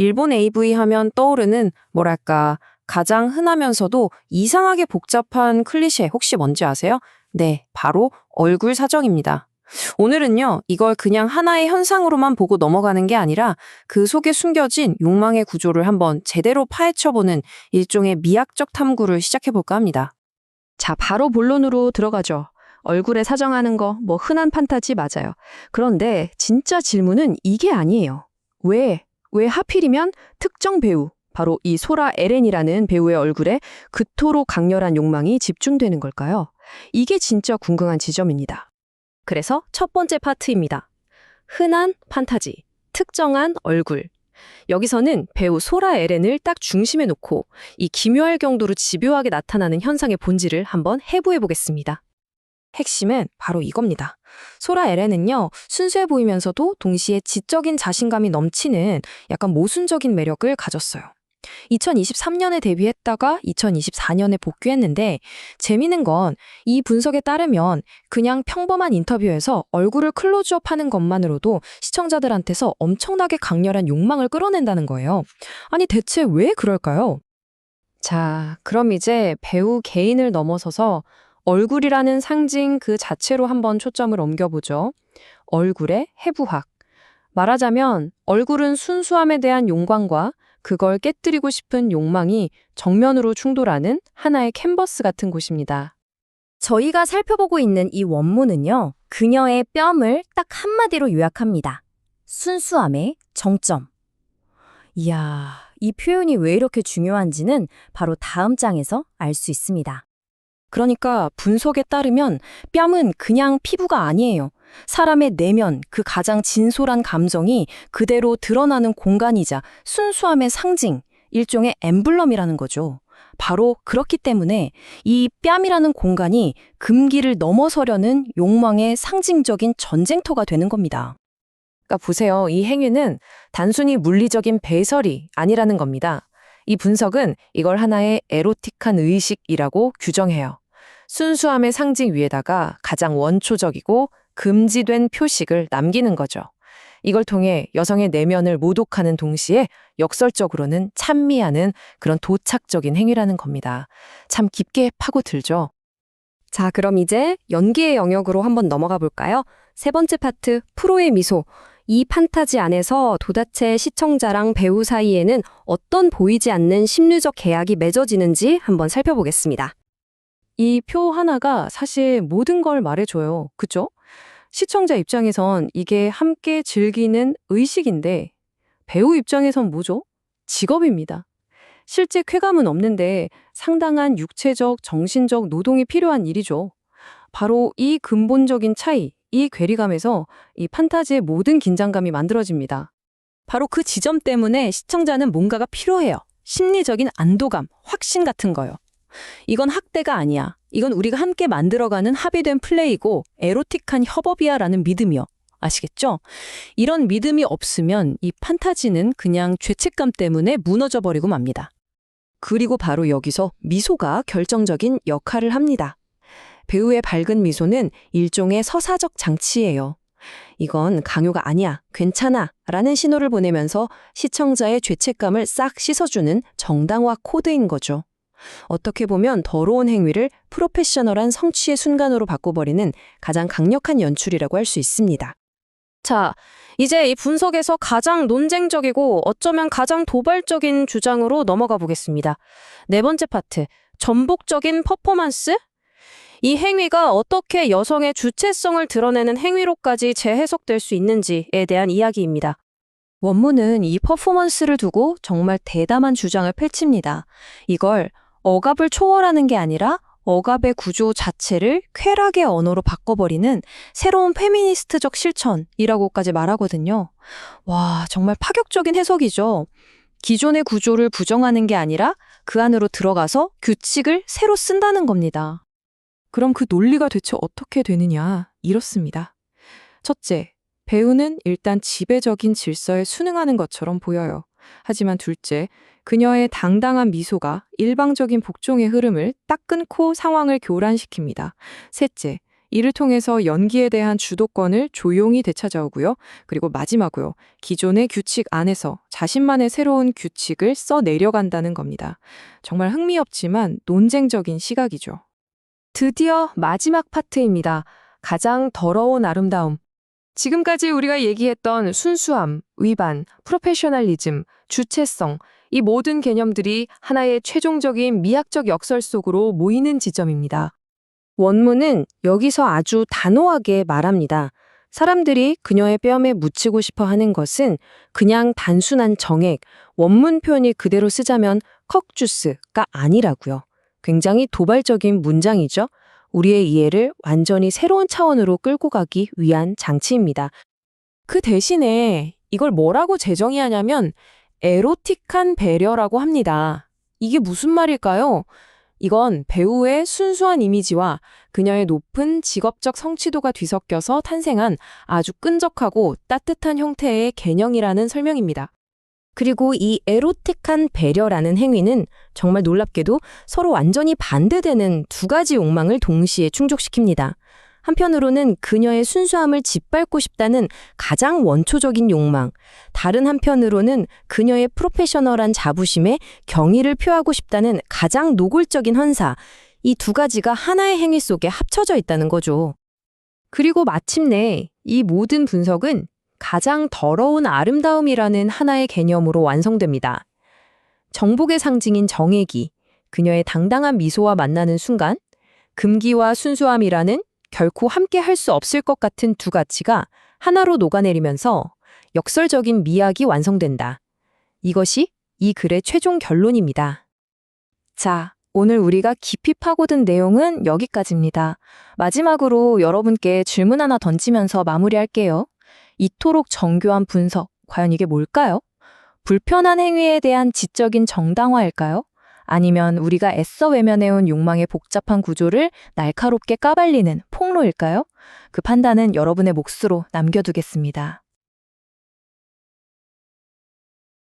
일본 AV 하면 떠오르는 뭐랄까 가장 흔하면서도 이상하게 복잡한 클리셰 혹시 뭔지 아세요? 네, 바로 얼굴 사정입니다. 오늘은요, 이걸 그냥 하나의 현상으로만 보고 넘어가는 게 아니라 그 속에 숨겨진 욕망의 구조를 한번 제대로 파헤쳐보는 일종의 미학적 탐구를 시작해볼까 합니다. 자, 바로 본론으로 들어가죠. 얼굴에 사정하는 거, 뭐 흔한 판타지 맞아요. 그런데 진짜 질문은 이게 아니에요. 왜, 왜 하필이면 특정 배우, 바로 이 소라 에렌이라는 배우의 얼굴에 그토록 강렬한 욕망이 집중되는 걸까요? 이게 진짜 궁금한 지점입니다. 그래서 첫 번째 파트입니다. 흔한 판타지, 특정한 얼굴. 여기서는 배우 소라 에렌을 딱 중심에 놓고 이 기묘할 경도로 집요하게 나타나는 현상의 본질을 한번 해부해 보겠습니다. 핵심은 바로 이겁니다. 소라 에렌은요, 순수해 보이면서도 동시에 지적인 자신감이 넘치는 약간 모순적인 매력을 가졌어요. 2023년에 데뷔했다가 2024년에 복귀했는데 재미있는 건 이 분석에 따르면 그냥 평범한 인터뷰에서 얼굴을 클로즈업 하는 것만으로도 시청자들한테서 엄청나게 강렬한 욕망을 끌어낸다는 거예요. 아니 대체 왜 그럴까요? 자, 그럼 이제 배우 개인을 넘어서서 얼굴이라는 상징 그 자체로 한번 초점을 옮겨보죠. 얼굴의 해부학. 말하자면 얼굴은 순수함에 대한 용광과 그걸 깨뜨리고 싶은 욕망이 정면으로 충돌하는 하나의 캔버스 같은 곳입니다. 저희가 살펴보고 있는 이 원문은요, 그녀의 뺨을 딱 한마디로 요약합니다. 순수함의 정점. 이야, 이 표현이 왜 이렇게 중요한지는 바로 다음 장에서 알 수 있습니다. 그러니까 분석에 따르면 뺨은 그냥 피부가 아니에요. 사람의 내면, 그 가장 진솔한 감정이 그대로 드러나는 공간이자 순수함의 상징, 일종의 엠블럼이라는 거죠. 바로 그렇기 때문에 이 뺨이라는 공간이 금기를 넘어서려는 욕망의 상징적인 전쟁터가 되는 겁니다. 그러니까 보세요. 이 행위는 단순히 물리적인 배설이 아니라는 겁니다. 이 분석은 이걸 하나의 에로틱한 의식이라고 규정해요. 순수함의 상징 위에다가 가장 원초적이고 금지된 표식을 남기는 거죠. 이걸 통해 여성의 내면을 모독하는 동시에 역설적으로는 찬미하는 그런 도착적인 행위라는 겁니다. 참 깊게 파고들죠. 자, 그럼 이제 연기의 영역으로 한번 넘어가 볼까요? 세 번째 파트, 프로의 미소. 이 판타지 안에서 도대체 시청자랑 배우 사이에는 어떤 보이지 않는 심리적 계약이 맺어지는지 한번 살펴보겠습니다. 이 표 하나가 사실 모든 걸 말해줘요. 그죠? 시청자 입장에선 이게 함께 즐기는 의식인데 배우 입장에선 뭐죠? 직업입니다. 실제 쾌감은 없는데 상당한 육체적, 정신적 노동이 필요한 일이죠. 바로 이 근본적인 차이, 이 괴리감에서 이 판타지의 모든 긴장감이 만들어집니다. 바로 그 지점 때문에 시청자는 뭔가가 필요해요. 심리적인 안도감, 확신 같은 거요. 이건 학대가 아니야. 이건 우리가 함께 만들어가는 합의된 플레이고 에로틱한 협업이야 라는 믿음이요. 아시겠죠? 이런 믿음이 없으면 이 판타지는 그냥 죄책감 때문에 무너져 버리고 맙니다. 그리고 바로 여기서 미소가 결정적인 역할을 합니다. 배우의 밝은 미소는 일종의 서사적 장치예요. 이건 강요가 아니야, 괜찮아 라는 신호를 보내면서 시청자의 죄책감을 싹 씻어주는 정당화 코드인 거죠. 어떻게 보면 더러운 행위를 프로페셔널한 성취의 순간으로 바꿔버리는 가장 강력한 연출이라고 할 수 있습니다. 자, 이제 이 분석에서 가장 논쟁적이고 어쩌면 가장 도발적인 주장으로 넘어가 보겠습니다. 네 번째 파트, 전복적인 퍼포먼스? 이 행위가 어떻게 여성의 주체성을 드러내는 행위로까지 재해석될 수 있는지에 대한 이야기입니다. 원문은 이 퍼포먼스를 두고 정말 대담한 주장을 펼칩니다. 이걸 억압을 초월하는 게 아니라 억압의 구조 자체를 쾌락의 언어로 바꿔버리는 새로운 페미니스트적 실천이라고까지 말하거든요. 와, 정말 파격적인 해석이죠. 기존의 구조를 부정하는 게 아니라 그 안으로 들어가서 규칙을 새로 쓴다는 겁니다. 그럼 그 논리가 대체 어떻게 되느냐? 이렇습니다. 첫째, 배우는 일단 지배적인 질서에 순응하는 것처럼 보여요. 하지만 둘째, 그녀의 당당한 미소가 일방적인 복종의 흐름을 딱 끊고 상황을 교란시킵니다. 셋째, 이를 통해서 연기에 대한 주도권을 조용히 되찾아오고요. 그리고 마지막으로 기존의 규칙 안에서 자신만의 새로운 규칙을 써 내려간다는 겁니다. 정말 흥미없지만 논쟁적인 시각이죠. 드디어 마지막 파트입니다. 가장 더러운 아름다움. 지금까지 우리가 얘기했던 순수함, 위반, 프로페셔널리즘, 주체성, 이 모든 개념들이 하나의 최종적인 미학적 역설 속으로 모이는 지점입니다. 원문은 여기서 아주 단호하게 말합니다. 사람들이 그녀의 뺨에 묻히고 싶어 하는 것은 그냥 단순한 정액, 원문 표현이 그대로 쓰자면 컥주스가 아니라고요. 굉장히 도발적인 문장이죠. 우리의 이해를 완전히 새로운 차원으로 끌고 가기 위한 장치입니다. 그 대신에 이걸 뭐라고 제정의하냐면 에로틱한 배려라고 합니다. 이게 무슨 말일까요? 이건 배우의 순수한 이미지와 그녀의 높은 직업적 성취도가 뒤섞여서 탄생한 아주 끈적하고 따뜻한 형태의 개념이라는 설명입니다. 그리고 이 에로틱한 배려라는 행위는 정말 놀랍게도 서로 완전히 반대되는 두 가지 욕망을 동시에 충족시킵니다. 한편으로는 그녀의 순수함을 짓밟고 싶다는 가장 원초적인 욕망, 다른 한편으로는 그녀의 프로페셔널한 자부심에 경의를 표하고 싶다는 가장 노골적인 헌사, 이 두 가지가 하나의 행위 속에 합쳐져 있다는 거죠. 그리고 마침내 이 모든 분석은 가장 더러운 아름다움이라는 하나의 개념으로 완성됩니다. 정복의 상징인 정액이 그녀의 당당한 미소와 만나는 순간 금기와 순수함이라는 결코 함께 할 수 없을 것 같은 두 가치가 하나로 녹아내리면서 역설적인 미학이 완성된다. 이것이 이 글의 최종 결론입니다. 자, 오늘 우리가 깊이 파고든 내용은 여기까지입니다. 마지막으로 여러분께 질문 하나 던지면서 마무리할게요. 이토록 정교한 분석, 과연 이게 뭘까요? 불편한 행위에 대한 지적인 정당화일까요? 아니면 우리가 애써 외면해온 욕망의 복잡한 구조를 날카롭게 까발리는 폭로일까요? 그 판단은 여러분의 몫으로 남겨두겠습니다.